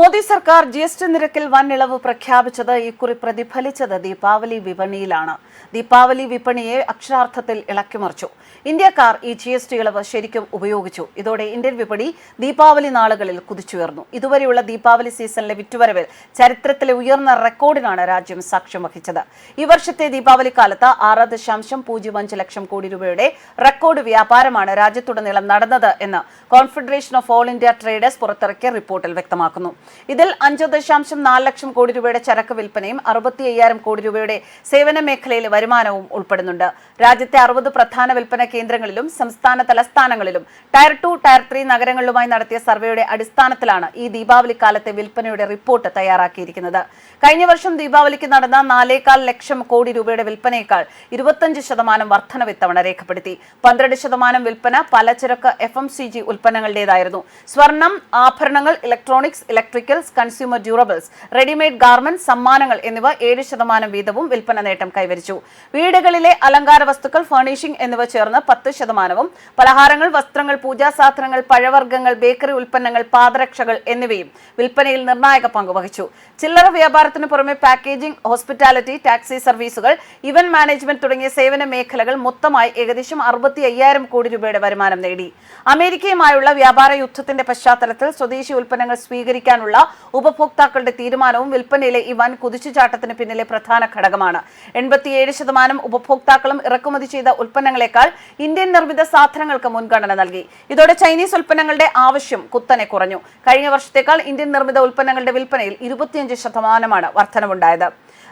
മോദി സർക്കാർ G S T നിരക്കിൽ വൻ ഇളവ് പ്രഖ്യാപിച്ചത് ഇക്കുറി പ്രതിഫലിച്ചത് ദീപാവലി വിപണിയിലാണ്. ദീപാവലി വിപണിയെ അക്ഷരാർത്ഥത്തിൽ ഇളക്കിമറിച്ചു. ഇന്ത്യക്കാർ ഈ ജി എസ് ടി ഇളവ് ശരിക്കും ഉപയോഗിച്ചു. ഇതോടെ ഇന്ത്യൻ വിപണി ദീപാവലി നാളുകളിൽ കുതിച്ചുയർന്നു. ഇതുവരെയുള്ള ദീപാവലി സീസണിലെ വിറ്റുവരവിൽ ചരിത്രത്തിലെ ഉയർന്ന റെക്കോർഡിനാണ് രാജ്യം സാക്ഷ്യം വഹിച്ചത്. ഈ വർഷത്തെ ദീപാവലി കാലത്ത് ആറ് ദശാംശം പൂജ്യം അഞ്ച് ലക്ഷം കോടി രൂപയുടെ റെക്കോർഡ് വ്യാപാരമാണ് രാജ്യത്തുടനീളം നടന്നത് എന്ന് Confederation of All India Traders പുറത്തിറക്കിയ റിപ്പോർട്ടിൽ വ്യക്തമാക്കുന്നു. ഇതിൽ അഞ്ച് ദശാംശം നാല് ലക്ഷം കോടി രൂപയുടെ ചരക്ക് വിൽപ്പനയും അറുപത്തി അയ്യായിരം കോടി രൂപയുടെ സേവന മേഖലയിലെ വരുമാനവും ഉൾപ്പെടുന്നുണ്ട്. രാജ്യത്തെ അറുപത് പ്രധാന വിൽപ്പന കേന്ദ്രങ്ങളിലും സംസ്ഥാന തലസ്ഥാനങ്ങളിലും ടയർ ടു ടയർ ത്രീ നഗരങ്ങളിലുമായി നടത്തിയ സർവേയുടെ അടിസ്ഥാനത്തിലാണ് ഈ ദീപാവലി കാലത്തെ വിൽപ്പനയുടെ റിപ്പോർട്ട് തയ്യാറാക്കിയിരിക്കുന്നത്. കഴിഞ്ഞ വർഷം ദീപാവലിക്ക് നടന്ന നാലേകാൽ ലക്ഷം കോടി രൂപയുടെ വിൽപ്പനയേക്കാൾ ഇരുപത്തഞ്ച് ശതമാനം വർധനവ് ഇത്തവണ രേഖപ്പെടുത്തി. പന്ത്രണ്ട് ശതമാനം വിൽപ്പന പലചരക്ക് എഫ് എം സി ജി ഉൽപ്പന്നങ്ങളുടേതായിരുന്നു. സ്വർണം ആഭരണങ്ങൾ electronics electricals consumer durables readymade garment സമ്മാനങ്ങൾ എന്നിവ ഏഴ് ശതമാനം വീതവും വിൽപ്പന നേട്ടം കൈവരിച്ചു. വീടുകളിലെ അലങ്കാര വസ്തുക്കൾ ഫർണിഷിംഗ് എന്നിവ ചേർന്ന് പത്ത് ശതമാനവും പലഹാരങ്ങൾ വസ്ത്രങ്ങൾ പൂജാസാധനങ്ങൾ പഴവർഗങ്ങൾ ബേക്കറി ഉൽപ്പന്നങ്ങൾ പാദരക്ഷകൾ എന്നിവയും വിൽപ്പനയിൽ നിർണായക പങ്ക് വഹിച്ചു. ചില്ലറ വ്യാപാരത്തിന് പുറമെ പാക്കേജിംഗ് ഹോസ്പിറ്റാലിറ്റി ടാക്സി സർവീസുകൾ ഇവന്റ് മാനേജ്മെന്റ് തുടങ്ങിയ സേവന മേഖലകൾ മൊത്തമായി ഏകദേശം അറുപത്തി അയ്യായിരം കോടി രൂപയുടെ വരുമാനം നേടി. അമേരിക്കയുമായുള്ള വ്യാപാര യുദ്ധത്തിന്റെ പശ്ചാത്തലത്തിൽ സ്വദേശി ഉൽപ്പന്നങ്ങൾ സ്വീകരിക്കാനുള്ള ഉപഭോക്താക്കളുടെ തീരുമാനവും വിൽപ്പനയിലെ ഈ വൻ കുതിച്ചുചാട്ടത്തിന് പിന്നിലെ പ്രധാന ഘടകമാണ്. എൺപത്തിയേഴ് ശതമാനം ഉപഭോക്താക്കളും ഇറക്കുമതി ചെയ്ത ഉൽപ്പന്നങ്ങളെക്കാൾ ഇന്ത്യൻ നിർമ്മിത സാധനങ്ങൾക്ക് മുൻഗണന നൽകി. ഇതോടെ ചൈനീസ് ഉൽപ്പന്നങ്ങളുടെ ആവശ്യം കുത്തനെ കുറഞ്ഞു. കഴിഞ്ഞ വർഷത്തേക്കാൾ ഇന്ത്യൻ നിർമ്മിത ഉൽപ്പന്നങ്ങളുടെ വിൽപ്പനയിൽ ഇരുപത്തിയഞ്ച് ശതമാനമാണ് വർധനവുണ്ടായത്.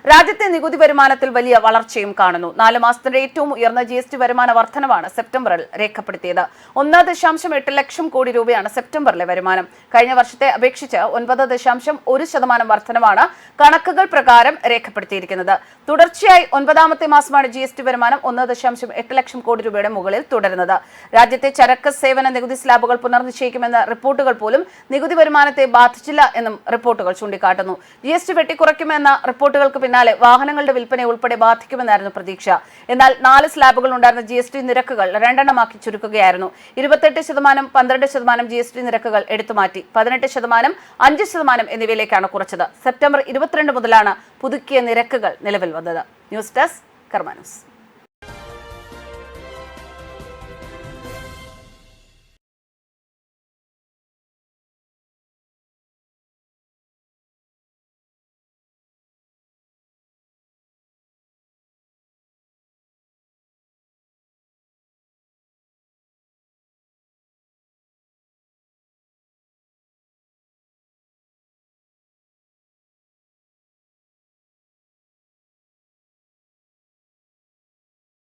രാജ്യത്തെ നികുതി വരുമാനത്തിൽ വലിയ വളർച്ചയും കാണുന്നു. നാല് മാസത്തിന്റെ ഏറ്റവും ഉയർന്ന ജി എസ് ടി വരുമാന വർധനവാണ് സെപ്റ്റംബറിൽ രേഖപ്പെടുത്തിയത്. ഒന്ന് ദശാംശം എട്ട് ലക്ഷം കോടി രൂപയാണ് സെപ്റ്റംബറിലെ വരുമാനം. കഴിഞ്ഞ വർഷത്തെ അപേക്ഷിച്ച് ഒൻപത് ദശാംശം ഒരു ശതമാനം വർധനവാണ് കണക്കുകൾ പ്രകാരം രേഖപ്പെടുത്തിയിരിക്കുന്നത്. തുടർച്ചയായി ഒൻപതാമത്തെ മാസമാണ് ജി എസ് ടി വരുമാനം ഒന്ന് ദശാംശം എട്ട് ലക്ഷം കോടി രൂപയുടെ മുകളിൽ തുടരുന്നത്. രാജ്യത്തെ ചരക്ക് സേവന നികുതി സ്ലാബുകൾ പുനർനിശ്ചയിക്കുമെന്ന റിപ്പോർട്ടുകൾ പോലും നികുതി വരുമാനത്തെ ബാധിച്ചില്ല എന്നും റിപ്പോർട്ടുകൾ ചൂണ്ടിക്കാട്ടുന്നു. ജി എസ് ടി വെട്ടിക്കുറയ്ക്കുമെന്ന റിപ്പോർട്ടുകൾക്ക് പിന്നാലെ വാഹനങ്ങളുടെ വിൽപ്പന ഉൾപ്പെടെ ബാധിക്കുമെന്നായിരുന്നു പ്രതീക്ഷ. എന്നാൽ നാല് സ്ലാബുകൾ ഉണ്ടായിരുന്ന ജി എസ് ടി നിരക്കുകൾ രണ്ടെണ്ണമാക്കി ചുരുക്കുകയായിരുന്നു. ഇരുപത്തെട്ട് ശതമാനം പന്ത്രണ്ട് ശതമാനം ജി എസ് ടി നിരക്കുകൾ എടുത്തുമാറ്റി പതിനെട്ട് ശതമാനം അഞ്ച് ശതമാനം എന്നിവയിലേക്കാണ് കുറച്ചത്. സെപ്റ്റംബർ ഇരുപത്തിരണ്ട് മുതലാണ് പുതുക്കിയ നിരക്കുകൾ നിലവിൽ വന്നത്. News desk കർമാനൂസ്